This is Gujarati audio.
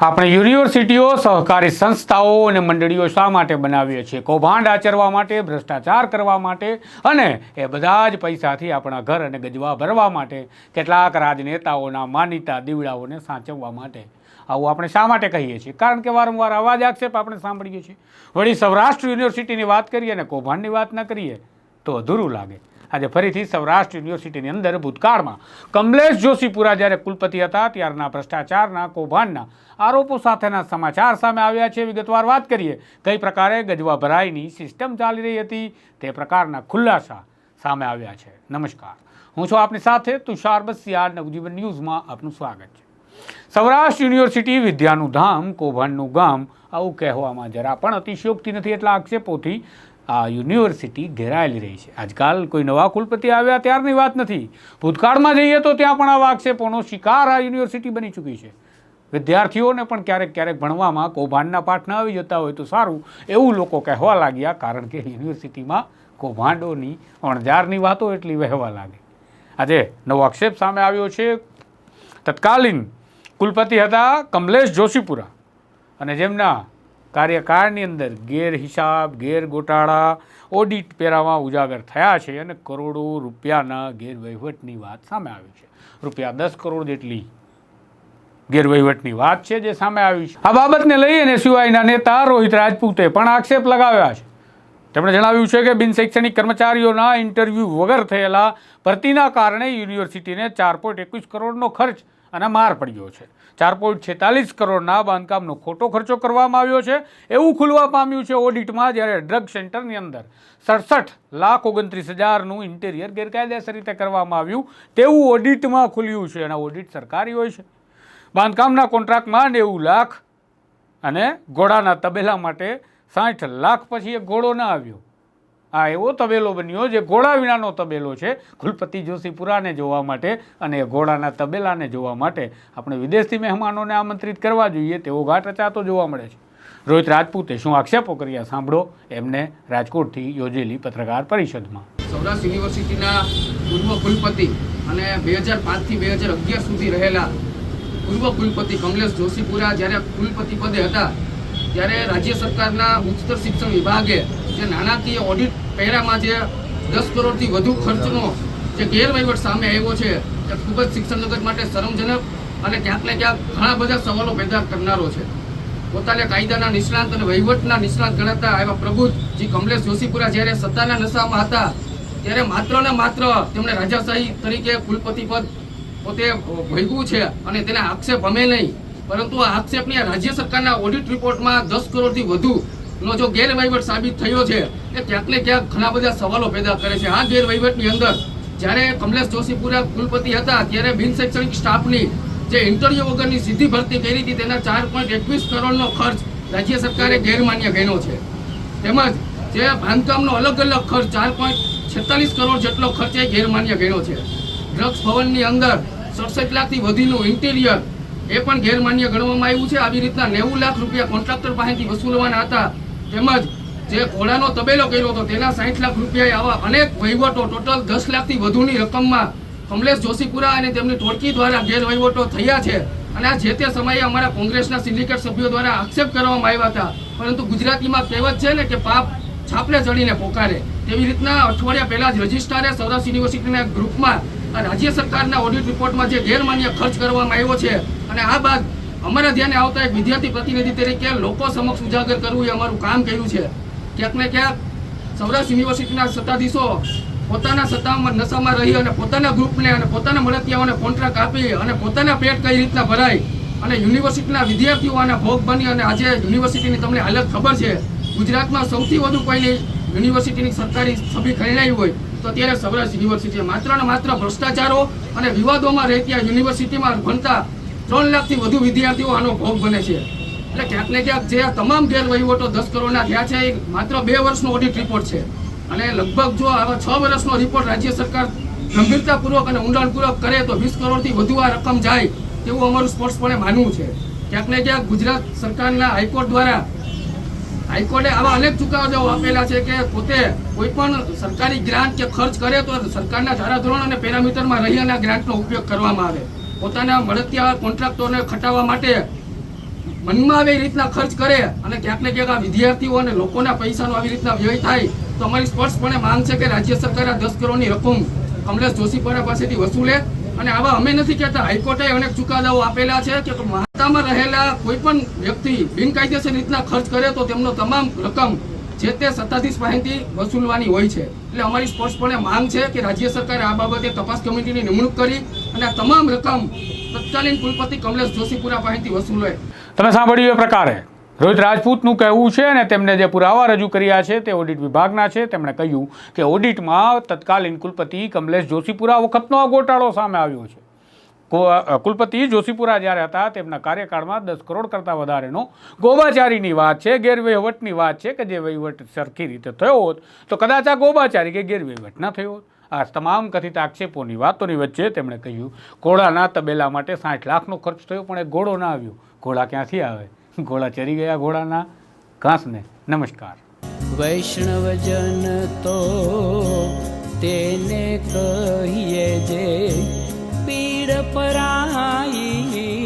આપણે યુનિવર્સિટીઓ, સહકારી સંસ્થાઓ અને મંડળીઓ શા માટે બનાવીએ છીએ? કૌભાંડ આચરવા માટે, ભ્રષ્ટાચાર કરવા માટે અને એ બધા જ પૈસાથી આપણા ઘર અને ગજવા ભરવા માટે કેટલાક રાજનેતાઓના માનીતા દીવડાઓને સાચવવા માટે. આવું આપણે શા માટે કહીએ છીએ? કારણ કે વારંવાર અવાજ આક્ષેપ આપણે સાંભળીએ છીએ. વળી સૌરાષ્ટ્ર યુનિવર્સિટીની વાત કરીએ અને કૌભાંડની વાત ન કરીએ તો અધૂરું લાગે. આજે ફરીથી સૌરાષ્ટ્ર યુનિવર્સિટીની અંદર ભૂતકાળમાં. કમલેશ જોશીપુરા જ્યારે કુલપતિ હતા, ત્યારના ભ્રષ્ટાચારના, કૌભાંડના આરોપો સાથેના સમાચાર સામે આવ્યા છે. વિગતવાર વાત કરીએ, કઈ પ્રકારે ગજવા ભરાઈની સિસ્ટમ ચાલી રહી હતી, તે પ્રકારના ખુલાસા સામે આવ્યા છે. નમસ્કાર. હું છું આપની સાથે તુષાર બસિયા નવજીવન ન્યૂઝમાં આપનું સ્વાગત છે. સૌરાષ્ટ્ર યુનિવર્સિટી વિદ્યાનું ધામ, કૌભાંડનું ગામ, આવું કહેવામાં જરા પણ અતિશયોક્તિ નથી એટલા આક્ષેપોથી આ યુનિવર્સિટી ઘેરાયેલી રહી છે. આજકાલ કોઈ નવા કુલપતિ આવ્યા ત્યારની વાત નથી. ભૂતકાળમાં જઈએ તો ત્યાં પણ આવા આક્ષેપોનો શિકાર આ યુનિવર્સિટી બની ચૂકી છે. વિદ્યાર્થીઓને પણ ક્યારેક ક્યારેક ભણવામાં કૌભાંડના પાઠ ન આવી જતા હોય તો સારું. એવું લોકો કહેવા લાગ્યા કારણ કે યુનિવર્સિટીમાં કૌભાંડોની અણજારની વાતો એટલી વહેવા લાગી. આજે નવો આક્ષેપ સામે આવ્યો છે. તત્કાલીન કુલપતિ હતા કમલેશ જોશીપુરા અને જેમના કાર્યકાળની અંદર ગેરહિસાબ ગેરગોટાળા ઓડિટ પેરામાં ઉજાગર થયા છે અને કરોડો રૂપિયાના ગેરવહીવટની વાત સામે આવી છે. રૂપિયા દસ કરોડ જેટલી ગેરવહીવટની વાત છે જે સામે આવી છે. આ બાબતને લઈ અને સિવાયના નેતા રોહિત રાજપૂતે પણ આક્ષેપ લગાવ્યા છે. તેમણે જણાવ્યું છે કે બિન શૈક્ષણિક કર્મચારીઓના ઇન્ટરવ્યૂ વગર થયેલા ભરતીના કારણે યુનિવર્સિટીને ચાર પોઈન્ટ એકવીસ કરોડનો ખર્ચ અને માર પડ્યો છે. ચાર પોઈન્ટ છેતાલીસ કરોડના બાંધકામનો ખોટો ખર્ચો કરવામાં આવ્યો છે. એવું ખુલવા પામ્યું છે ઓડિટમાં જ્યારે ડ્રગ સેન્ટરની અંદર સડસઠ લાખ ઓગણત્રીસ હજારનું ઇન્ટિરિયર ગેરકાયદેસર રીતે કરવામાં આવ્યું. તેવું ઓડિટમાં ખુલ્યું છે અને ઓડિટ સરકારી હોય છે. બાંધકામના કોન્ટ્રાક્ટમાં નેવું લાખ અને ઘોડાના તબેલા માટે સાઠ લાખ પછી એક ઘોડો ના આવ્યો. આ એવો તબેલો બન્યો જે ઘોડા વિનાનો તબેલો છે. કુલપતિ જોશીપુરાને જોવા માટે અને એ ઘોડાના તબેલાને જોવા માટે આપણે વિદેશથી મહેમાનોને આમંત્રિત કરવા જોઈએ તેવો ઘાટ રચાતો જોવા મળે છે. રોહિત રાજપૂતે શું આક્ષેપો કર્યા સાંભળો એમને રાજકોટથી યોજેલી પત્રકાર પરિષદમાં. સૌરાષ્ટ્ર યુનિવર્સિટીના પૂર્વ કુલપતિ અને બે હજાર પાંચથી બે હજાર અગિયાર સુધી રહેલા પૂર્વ કુલપતિ કમલેશ જોશીપુરા જ્યારે કુલપતિ પદે હતા, ત્યારે રાજ્ય સરકારના ઉચ્ચતર શિક્ષણ વિભાગે જે નાણાકીય ઓડિટ પહેરામાં જે દસ કરોડથી વધુ ખર્ચનો જે ગેરવહીવટ સામે આવ્યો છે તે ખૂબ જ શિક્ષણ જગત માટે શરમજનક અને ક્યાંક ને ક્યાંક ઘણા બધા સવાલો પેદા કરનારો છે. પોતાને કાયદાના નિષ્ણાંત અને વહીવટના નિષ્ણાંત ગણાતા એવા પ્રબુદ્ધજી કમલેશ જોશીપુરા જ્યારે સત્તાના નશામાં હતા, ત્યારે માત્ર ને માત્ર તેમણે રાજાશાહી તરીકે કુલપતિ પદ પોતે ભોગવું છે અને તેને આક્ષેપ અમે નહીં, પરંતુ આ આક્ષેપની રાજ્ય સરકારના ઓડિટ રિપોર્ટમાં દસ કરોડથી વધુ નો જો ગેરવહીવટ સાબિત થયો છે, એ ક્યાંક ને ક્યાંક ઘણા બધા સવાલો પેદા કરે છે. આ ગેરવહીવટની અંદર જ્યારે કમલેશ જોશીપુરા કુલપતિ હતા, ત્યારે બિન શૈક્ષણિક સ્ટાફની જે ઇન્ટરવ્યુ વગરની સીધી ભરતી કરી હતી, તેના ચાર પોઈન્ટ એકવીસ કરોડનો ખર્ચ રાજ્ય સરકારે ગેરમાન્ય ગણ્યો છે. તેમજ જે બાંધકામનો અલગ અલગ ખર્ચ, ચાર પોઈન્ટ છેતાલીસ કરોડ જેટલો ખર્ચ એ ગેરમાન્ય ગણ્યો છે. ડ્રગ્સ ભવનની અંદર સડસઠ લાખથી વધુનું ઇન્ટિરિયર એ પણ ગેરમાન્ય ગણવામાં આવ્યું છે. આવી રીતના નેવું લાખ રૂપિયા કોન્ટ્રાક્ટર પાસેથી વસૂલવાના હતા. તેમજ જે ઘોડાનો તબેલો કર્યો હતો, તેના સાઠ લાખ રૂપિયા આવા અનેક વહીવટો, ટોટલ દસ લાખથી વધુની રકમમાં કમલેશ જોશીપુરા અને તેમની ટોળકી દ્વારા ગેરવહીવટો થયા છે. અને આ જે તે સમયે અમારા કોંગ્રેસના સિન્ડિકેટ સભ્યો દ્વારા આક્ષેપ કરવામાં આવ્યા હતા. પરંતુ ગુજરાતીમાં કહેવત છે ને કે પાપ છાપલે ચડીને પોકારે. તેવી રીતના અઠવાડિયા પહેલા જ રજિસ્ટ્રારે સૌરાષ્ટ્ર યુનિવર્સિટીના ગ્રુપમાં રાજ્ય સરકારના ઓડિટ રિપોર્ટમાં જે ગેરમાન્ય ખર્ચ કરવામાં આવ્યો છે અને આ બાદ અમારા ધ્યાને આવતા એક વિદ્યાર્થી પ્રતિનિધિ તરીકે લોકો સમક્ષ ઉજાગર કરવું એ અમારું કામ કર્યું છે. ક્યાંક ને ક્યાંક સૌરાષ્ટ્ર યુનિવર્સિટીના સત્તાધીશો પોતાના સત્તામાં નશામાં રહી અને પોતાના ગ્રુપને અને પોતાના મળતિયાઓને કોન્ટ્રાક્ટ આપી અને પોતાના પેટ કઈ રીતના ભરાય અને યુનિવર્સિટીના વિદ્યાર્થીઓ આના ભોગ બની અને આજે યુનિવર્સિટીની તમને હાલત ખબર છે. ગુજરાતમાં સૌથી વધુ કોઈની યુનિવર્સિટીની સરકારી છબી ખરીણાઈ હોય તો અત્યારે સૌરાષ્ટ્ર યુનિવર્સિટી માત્ર ને માત્ર ભ્રષ્ટાચારો અને વિવાદોમાં રહેતી યુનિવર્સિટીમાં ભણતા ત્રણ લાખથી વધુ વિદ્યાર્થીઓ આનો ભોગ બને છે. એટલે ક્યાંક ને ક્યાંક જે તમામ ગેરવહીવટો દસ કરોડના થયા છે, એ માત્ર બે વર્ષનો ઓડિટ રિપોર્ટ છે. અને લગભગ જો આવા છ વર્ષનો રિપોર્ટ રાજ્ય સરકાર ગંભીરતાપૂર્વક અને ઊંડાણપૂર્વક કરે તો વીસ કરોડથી વધુ આ રકમ જાય તેવું અમારું સ્પોર્ટ્સપણે માનવું છે. ક્યાંક ને ક્યાંક ગુજરાત સરકારના હાઈકોર્ટ દ્વારા હાઈકોર્ટે આવા અનેક ચુકાદાઓ આપેલા છે કે પોતે કોઈ પણ સરકારી ગ્રાન્ટ કે ખર્ચ કરે તો સરકારના ધારાધોરણ અને પેરામીટરમાં રહી અને ગ્રાન્ટનો ઉપયોગ કરવામાં આવે. પોતાના મળતિયા કોન્ટ્રાક્ટોને ખટાવવા માટે મનમાં આવી રીતના ખર્ચ કરે અને ક્યાંક ને ક્યાંક આ વિદ્યાર્થીઓ અને લોકોના પૈસાનો આવી રીતના વ્યય થાય, તો અમારી સ્પષ્ટપણે માંગ છે કે રાજ્ય સરકાર આ દસ કરોડની રકમ કમલેશ જોશીપુરા પાસેથી વસૂલે. અને આવા અમે નથી કહેતા, હાઈકોર્ટે અનેક ચુકાદાઓ આપેલા છે કે મહાતામાં રહેલા કોઈ પણ વ્યક્તિ બિનકાયદેસર રીતના ખર્ચ કરે તો તેમનો તમામ રકમ જે તે સત્તાધીશ પાસેથી વસૂલવાની હોય છે. એટલે અમારી સ્પષ્ટપણે માંગ છે કે રાજ્ય સરકારે આ બાબતે તપાસ કમિટીની નિમણૂક કરી અને આ તમામ રકમ તત્કાલીન કુલપતિ કમલેશ જોશીપુરા પાસેથી વસૂલે તમે સાંભળ્યું એ પ્રકારે. રોહિત રાજપૂતનું કહેવું છે અને તેમણે જે પુરાવા રજૂ કર્યા છે તે ઓડિટ વિભાગના છે. તેમણે કહ્યું કે ઓડિટમાં તત્કાલીન કુલપતિ કમલેશ જોશીપુરા વખતનો આ ગોટાળો સામે આવ્યો છે. કુલપતિ જોશીપુરા જ્યારે હતા, તેમના કાર્યકાળમાં દસ કરોડ કરતાં વધારેનો ગોબાચારીની વાત છે, ગેરવહીવટની વાત છે કે જે વહીવટ સરખી રીતે થયો હોત, તો કદાચ આ ગોબાચારી કે ગેરવહીવટ ન થયો હોત. આ તમામ કથિત આક્ષેપોની વાતોની વચ્ચે તેમણે કહ્યું, ઘોડાના તબેલા માટે સાઠ લાખનો ખર્ચ થયો, પણ એ ઘોડો ના આવ્યો. ઘોડા ક્યાંથી આવે? ઘોડા ચરી ગયા ઘોડાના? ઘાસને. નમસ્કાર. વૈષ્ણવજન તો તેને કહીએ જે પીડ પરાઈ